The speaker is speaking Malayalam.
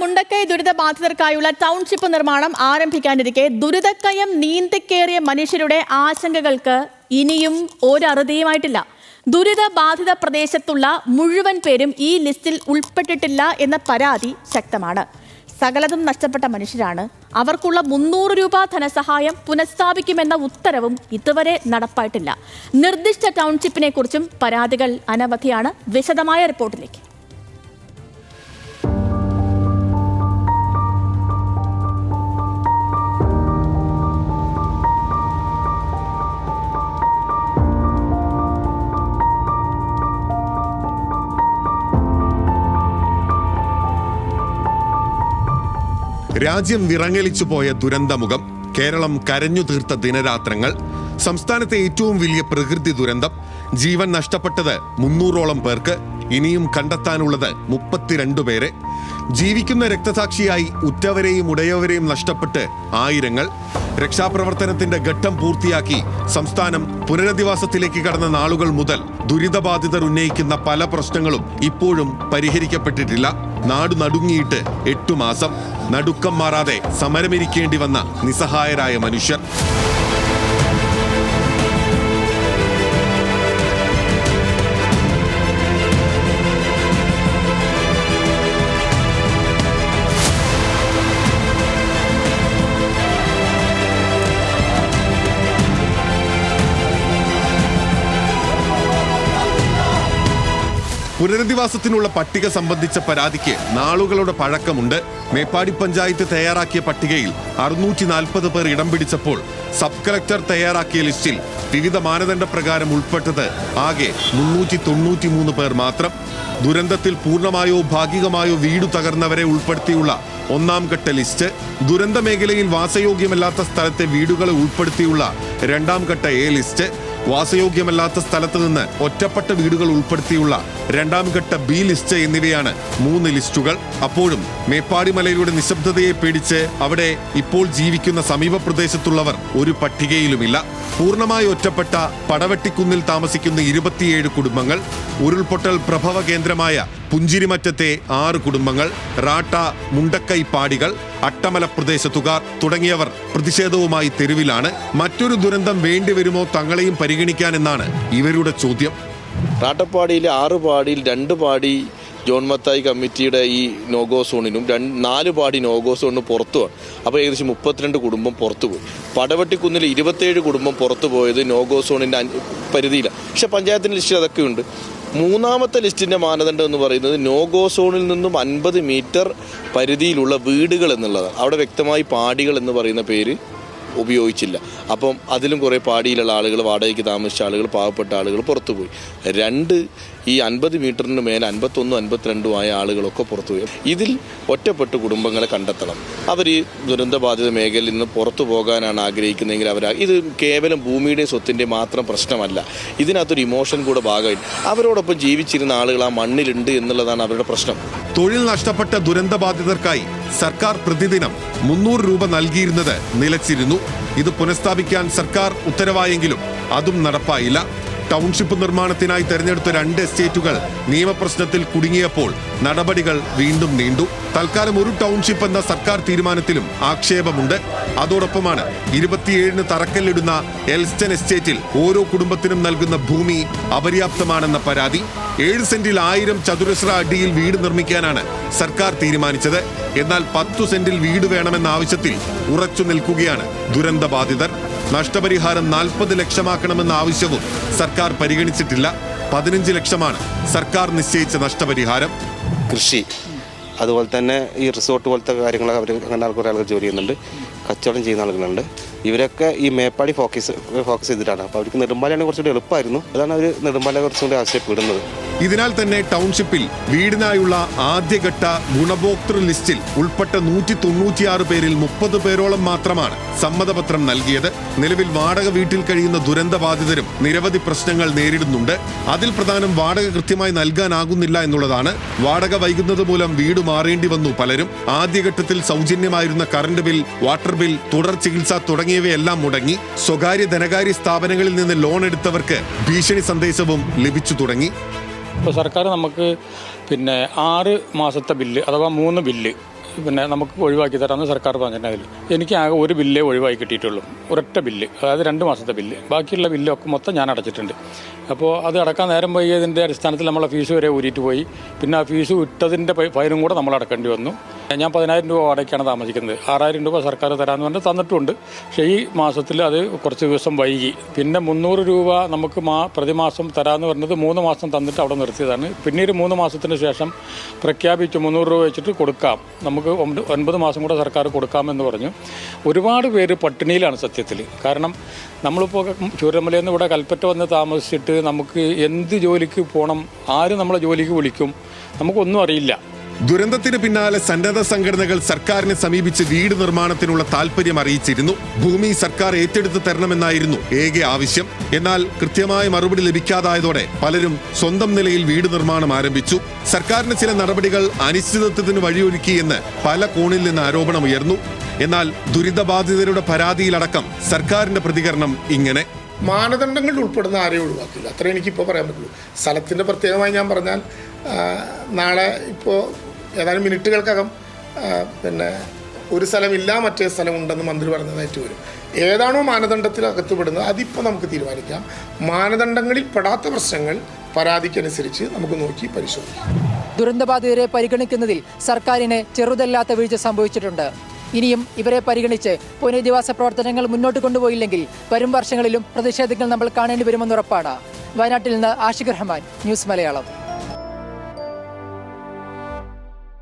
മുണ്ടക്കൈ ദുരിത ബാധിതർക്കായുള്ള ടൗൺഷിപ്പ് നിർമ്മാണം ആരംഭിക്കാനിരിക്കെ. ദുരിതക്കയം നീന്തിക്കേറിയ മനുഷ്യരുടെ ആശങ്കകൾക്ക് ഇനിയും ഒരറുതിയുമായിട്ടില്ല. ദുരിത ബാധിത പ്രദേശത്തുള്ള മുഴുവൻ പേരും ഈ ലിസ്റ്റിൽ ഉൾപ്പെട്ടിട്ടില്ല എന്ന പരാതി ശക്തമാണ്. സകലതും നഷ്ടപ്പെട്ട മനുഷ്യരാണ്. അവർക്കുള്ള മുന്നൂറ് രൂപ ധനസഹായം പുനഃസ്ഥാപിക്കുമെന്ന ഉത്തരവും ഇതുവരെ നടപ്പായിട്ടില്ല. നിർദ്ദിഷ്ട ടൗൺഷിപ്പിനെ കുറിച്ചും പരാതികൾ അനവധിയാണ്. വിശദമായ റിപ്പോർട്ടിലേക്ക്. രാജ്യം വിറങ്ങലിച്ചു പോയ ദുരന്തമുഖം കേരളം കരഞ്ഞു തീർത്ത ദിനരാത്രങ്ങൾ സംസ്ഥാനത്തെ ഏറ്റവും വലിയ പ്രകൃതി ദുരന്തം ജീവൻ നഷ്ടപ്പെട്ടത് മുന്നൂറോളം പേർക്ക് ഇനിയും കണ്ടെത്താനുള്ളത് മുപ്പത്തിരണ്ട് പേരെ. ജീവിക്കുന്ന രക്തസാക്ഷിയായി ഉറ്റവരെയും ഉടയവരെയും നഷ്ടപ്പെട്ട് ആയിരങ്ങൾ. രക്ഷാപ്രവർത്തനത്തിന്റെ ഘട്ടം പൂർത്തിയാക്കി സംസ്ഥാനം പുനരധിവാസത്തിലേക്ക് കടന്ന നാളുകൾ മുതൽ ദുരിതബാധിതർ ഉന്നയിക്കുന്ന പല പ്രശ്നങ്ങളും ഇപ്പോഴും പരിഹരിക്കപ്പെട്ടിട്ടില്ല. നാട് നടുങ്ങിയിട്ട് എട്ടു മാസം നടുക്കം മാറാതെ സമരമിരിക്കേണ്ടി വന്ന നിസ്സഹായരായ മനുഷ്യർ. പുനരധിവാസത്തിനുള്ള പട്ടിക സംബന്ധിച്ച പരാതിക്ക് നാളുകളുടെ പഴക്കമുണ്ട്. മേപ്പാടി പഞ്ചായത്ത് തയ്യാറാക്കിയ പട്ടികയിൽ അറുന്നൂറ്റി നാൽപ്പത് പേർ ഇടം പിടിച്ചപ്പോൾ സബ് കളക്ടർ തയ്യാറാക്കിയ ലിസ്റ്റിൽ വിവിധ മാനദണ്ഡ പ്രകാരം ഉൾപ്പെട്ടത് ആകെ മുന്നൂറ്റി തൊണ്ണൂറ്റി മൂന്ന് പേർ മാത്രം. ദുരന്തത്തിൽ പൂർണമായോ ഭാഗികമായോ വീടു തകർന്നവരെ ഉൾപ്പെടുത്തിയുള്ള ഒന്നാം ഘട്ട ലിസ്റ്റ്. ദുരന്ത മേഖലയിൽ വാസയോഗ്യമല്ലാത്ത സ്ഥലത്തെ വീടുകളെ ഉൾപ്പെടുത്തിയുള്ള രണ്ടാം ഘട്ട എ ലിസ്റ്റ്. വാസയോഗ്യമല്ലാത്ത സ്ഥലത്ത് നിന്ന് ഒറ്റപ്പെട്ട വീടുകൾ ഉൾപ്പെടുത്തിയുള്ള രണ്ടാം ഘട്ട ബി ലിസ്റ്റ് എന്നിവയാണ് മൂന്ന് ലിസ്റ്റുകൾ. അപ്പോഴും മേപ്പാടി മലയുടെ നിശബ്ദതയെ പേടിച്ച് അവിടെ ഇപ്പോൾ ജീവിക്കുന്ന സമീപ പ്രദേശത്തുള്ളവർ ഒരു പട്ടികയിലുമില്ല. പൂർണമായി ഒറ്റപ്പെട്ട പടവെട്ടിക്കുന്നിൽ താമസിക്കുന്ന ഇരുപത്തിയേഴ് കുടുംബങ്ങൾ ഉരുൾപൊട്ടൽ പ്രഭവ കേന്ദ്രമായ പുഞ്ചിരിമറ്റത്തെ ആറ് കുടുംബങ്ങൾ റാട്ട മുണ്ടക്കൈ പാടികൾ അട്ടമല പ്രദേശത്തുകാർ തുടങ്ങിയവർ പ്രതിഷേധവുമായി തെരുവിലാണ്. മറ്റൊരു ദുരന്തം വേണ്ടിവരുമോ തങ്ങളെയും പരിഗണിക്കാനെന്നാണ് ഇവരുടെ ചോദ്യം. റാട്ടപ്പാടിയിലെ ആറ് പാടിയിൽ രണ്ട് പാടി ജോൺ മത്തായി കമ്മിറ്റിയുടെ ഈ നോഗോ സോണിനും രണ്ട് നാല് പാടി നോഗോ സോണിനും പുറത്തുമാണ് അപ്പോൾ ഏകദേശം മുപ്പത്തിരണ്ട് കുടുംബം പുറത്തു പോയി പടവട്ടിക്കുന്നിൽ ഇരുപത്തേഴ് കുടുംബം പുറത്തു പോയത് നോഗോ സോണിന്റെ പരിധിയിലാണ്. പക്ഷേ പഞ്ചായത്തിന്റെ ലിസ്റ്റിൽ അതൊക്കെ ഉണ്ട് മൂന്നാമത്തെ ലിസ്റ്റിന്റെ മാനദണ്ഡം എന്ന് പറയുന്നത് നോ ഗോ സോണിൽ നിന്നും അൻപത് മീറ്റർ പരിധിയിലുള്ള വീടുകൾ എന്നുള്ളതാണ്. അവിടെ വ്യക്തമായി പാടികൾ എന്ന് പറയുന്ന പേര് ഉപയോഗിച്ചില്ല. അപ്പം അതിലും കുറേ പാടിയിലുള്ള ആളുകൾ വാടകയ്ക്ക് താമസിച്ച ആളുകൾ പാവപ്പെട്ട ആളുകൾ പുറത്തുപോയി. രണ്ട് ഈ അൻപത് മീറ്ററിന് മേലെ അൻപത്തൊന്നും അൻപത്തിരണ്ടുമായ ആളുകളൊക്കെ പുറത്തുപോയി. ഇതിൽ ഒറ്റപ്പെട്ട് കുടുംബങ്ങളെ കണ്ടെത്തണം. അവർ ഈ ദുരന്തബാധിത മേഖലയിൽ നിന്ന് പുറത്തു പോകാനാണ് ആഗ്രഹിക്കുന്നതെങ്കിൽ അവർ ഇത് കേവലം ഭൂമിയുടെയും സ്വത്തിന്റെ മാത്രം പ്രശ്നമല്ല. ഇതിനകത്തൊരു ഇമോഷൻ കൂടെ ഭാഗമായിട്ട് അവരോടൊപ്പം ജീവിച്ചിരുന്ന ആളുകൾ ആ മണ്ണിലുണ്ട് എന്നുള്ളതാണ് അവരുടെ പ്രശ്നം. തൊഴിൽ നഷ്ടപ്പെട്ട ദുരന്തബാധിതർക്കായി സർക്കാർ പ്രതിദിനം മുന്നൂറ് രൂപ നൽകിയിരുന്നത് നിലച്ചിരുന്നു. ഇത് പുനഃസ്ഥാപിക്കാൻ സർക്കാർ ഉത്തരവായെങ്കിലും അതും നടപ്പായില്ല. ടൗൺഷിപ്പ് നിർമ്മാണത്തിനായി തെരഞ്ഞെടുത്ത രണ്ട് എസ്റ്റേറ്റുകൾ നിയമപ്രശ്നത്തിൽ കുടുങ്ങിയപ്പോൾ നടപടികൾ വീണ്ടും നീണ്ടു. തൽക്കാലം ഒരു ടൗൺഷിപ്പ് എന്ന സർക്കാർ തീരുമാനത്തിലും ആക്ഷേപമുണ്ട്. അതോടൊപ്പമാണ് ഇരുപത്തിയേഴിന് തറക്കല്ലിടുന്ന എൽസ്റ്റൻ എസ്റ്റേറ്റിൽ ഓരോ കുടുംബത്തിനും നൽകുന്ന ഭൂമി അപര്യാപ്തമാണെന്ന പരാതി. ഏഴ് സെന്റിൽ ആയിരം ചതുരശ്ര അടിയിൽ വീട് നിർമ്മിക്കാനാണ് സർക്കാർ തീരുമാനിച്ചത് എന്നാൽ പത്തു സെന്റിൽ വീട് വേണമെന്ന ആവശ്യത്തിൽ ഉറച്ചു നിൽക്കുകയാണ് ദുരന്തബാധിതർ നഷ്ടപരിഹാരം നാൽപ്പത് ലക്ഷമാക്കണമെന്ന ആവശ്യവും സർക്കാർ പരിഗണിച്ചിട്ടില്ല പതിനഞ്ച് ലക്ഷമാണ് സർക്കാർ നിശ്ചയിച്ച നഷ്ടപരിഹാരം കൃഷി അതുപോലെ തന്നെ ഈ റിസോർട്ട് പോലത്തെ കാര്യങ്ങൾ അവർ അങ്ങനെ ആൾക്കാർ ജോലി ചെയ്യുന്നുണ്ട് കച്ചവടം ചെയ്യുന്ന ആളുകളുണ്ട് ഇവരൊക്കെ ഈ മേപ്പാടി ഫോക്കസ് ഫോക്കസ് ചെയ്തിട്ടാണ്. അപ്പോൾ അവർക്ക് നെടുമ്പാലയാണ് കുറച്ചുകൂടി എളുപ്പമായിരുന്നു. അതാണ് അവർ നെടുമ്പാല കുറച്ചുകൂടി ആവശ്യപ്പെടുന്നത്. ഇതിനാൽ തന്നെ ടൗൺഷിപ്പിൽ വീടിനായുള്ള ആദ്യഘട്ട ഗുണഭോക്തൃ ലിസ്റ്റിൽ ഉൾപ്പെട്ട നൂറ്റി തൊണ്ണൂറ്റിയാറ് പേരിൽ മുപ്പത് പേരോളം മാത്രമാണ് സമ്മതപത്രം നൽകിയത്. നിലവിൽ വാടക വീട്ടിൽ കഴിയുന്ന ദുരന്തബാധിതരും നിരവധി പ്രശ്നങ്ങൾ നേരിടുന്നുണ്ട്. അതിൽ പ്രധാനം വാടക കൃത്യമായി നൽകാനാകുന്നില്ല എന്നുള്ളതാണ്. വാടക വൈകുന്നത് മൂലം വീട് മാറേണ്ടി വന്നു പലരും. ആദ്യഘട്ടത്തിൽ സൗജന്യമായിരുന്ന കറണ്ട് ബിൽ വാട്ടർ ബിൽ തുടർ ചികിത്സ തുടങ്ങിയവയെല്ലാം മുടങ്ങി സ്വകാര്യ ധനകാര്യ സ്ഥാപനങ്ങളിൽ നിന്ന് ലോൺ എടുത്തവർക്ക് ഭീഷണി സന്ദേശവും ലഭിച്ചു തുടങ്ങി. ഇപ്പോൾ സർക്കാർ നമുക്ക് പിന്നെ ആറ് മാസത്തെ ബില്ല് അഥവാ മൂന്ന് ബില്ല് പിന്നെ നമുക്ക് ഒഴിവാക്കി തരാമെന്ന് സർക്കാർ പറഞ്ഞിട്ടുണ്ടായില്ല എനിക്ക് ആകെ ഒരു ബില്ലേ ഒഴിവാക്കി കിട്ടിയിട്ടുള്ളൂ. ഒരൊറ്റ ബില്ല്. അതായത് രണ്ട് മാസത്തെ ബില്ല്. ബാക്കിയുള്ള ബില്ലൊക്കെ മൊത്തം ഞാൻ അടച്ചിട്ടുണ്ട്. അപ്പോൾ അത് അടക്കാൻ നേരം പോയതിന്റെ അടിസ്ഥാനത്തിൽ നമ്മളെ ഫീസ് വരെ ഊരിയിട്ട് പോയി. പിന്നെ ആ ഫീസ് ഇട്ടതിന്റെ ഫൈനും കൂടെ നമ്മൾ അടക്കേണ്ടി വന്നു. ഞാൻ പതിനായിരം രൂപ വാടകയ്ക്കാണ് താമസിക്കുന്നത്. ആറായിരം രൂപ സർക്കാർ തരാമെന്ന് പറഞ്ഞിട്ട് തന്നിട്ടുണ്ട്. പക്ഷേ ഈ മാസത്തിൽ അത് കുറച്ച് ദിവസം വൈകി. പിന്നെ മുന്നൂറ് രൂപ നമുക്ക് മാ പ്രതിമാസം തരാമെന്ന് പറഞ്ഞത് മൂന്ന് മാസം തന്നിട്ട് അവിടെ നിർത്തിയതാണ്. പിന്നീട് മൂന്ന് മാസത്തിന് ശേഷം പ്രഖ്യാപിച്ച് മുന്നൂറ് രൂപ വെച്ചിട്ട് കൊടുക്കാം. നമുക്ക് ഒമ്പത് ഒൻപത് മാസം കൂടെ സർക്കാർ കൊടുക്കാമെന്ന് പറഞ്ഞു. ഒരുപാട് പേര് പട്ടിണിയിലാണ് സത്യത്തിൽ. കാരണം നമ്മളിപ്പോൾ ചൂരമലയിൽ നിന്ന് ഇവിടെ കൽപ്പറ്റ വന്ന് താമസിച്ചിട്ട് നമുക്ക് എന്ത് ജോലിക്ക് പോകണം ആര് നമ്മളെ ജോലിക്ക് വിളിക്കും നമുക്കൊന്നും അറിയില്ല. ദുരന്തത്തിന് പിന്നാലെ സന്നദ്ധ സംഘടനകൾ സർക്കാരിനെ സമീപിച്ച് വീട് നിർമ്മാണത്തിനുള്ള താല്പര്യം അറിയിച്ചിരുന്നു. ഭൂമി സർക്കാർ ഏറ്റെടുത്ത് തരണമെന്നായിരുന്നു ഏക ആവശ്യം. എന്നാൽ കൃത്യമായ മറുപടി ലഭിക്കാതായതോടെ പലരും സ്വന്തം നിലയിൽ വീട് നിർമ്മാണം ആരംഭിച്ചു. സർക്കാരിന്റെ ചില നടപടികൾ അനിശ്ചിതത്വത്തിന് വഴിയൊരുക്കിയെന്ന് പല കോണിൽ നിന്ന് ആരോപണം ഉയർന്നു എന്നാൽ ദുരിതബാധിതരുടെ പരാതിയിലടക്കം സർക്കാരിന്റെ പ്രതികരണം ഇങ്ങനെ. മാനദണ്ഡങ്ങളിൽ ഉൾപ്പെടുന്ന ആരെയും ഒഴിവാക്കില്ല. അത്രേ എനിക്കിപ്പോൾ പറയാൻ പറ്റുള്ളൂ. സ്ഥലത്തിന്റെ പ്രത്യേകമായി ഞാൻ പറഞ്ഞാൽ നാളെ ഇപ്പോൾ ഏതാനും മിനിറ്റുകൾക്കകം പിന്നെ ഒരു സ്ഥലമില്ല മറ്റേ സ്ഥലമുണ്ടെന്ന് മന്ത്രി പറഞ്ഞതായിട്ട് വരും ഏതാണോ മാനദണ്ഡത്തിൽ അകത്തുപെടുന്നത് അതിപ്പോൾ നമുക്ക് തീരുമാനിക്കാം. മാനദണ്ഡങ്ങളിൽ പെടാത്ത പ്രശ്നങ്ങൾ പരാതിക്കനുസരിച്ച് നമുക്ക് നോക്കി പരിശോധിക്കാം. ദുരന്തബാധിതരെ പരിഗണിക്കുന്നതിൽ സർക്കാരിന് ചെറുതല്ലാത്ത വീഴ്ച സംഭവിച്ചിട്ടുണ്ട്. ഇനിയും ഇവരെ പരിഗണിച്ച് പുനരധിവാസ പ്രവർത്തനങ്ങൾ മുന്നോട്ട് കൊണ്ടുപോയില്ലെങ്കിൽ വരും വർഷങ്ങളിലും പ്രതിഷേധങ്ങൾ നമ്മൾ കാണേണ്ടി വരുമെന്നുറപ്പാണ്. വയനാട്ടിൽ നിന്ന് ആഷിഖ് റഹ്മാൻ ന്യൂസ് മലയാളം.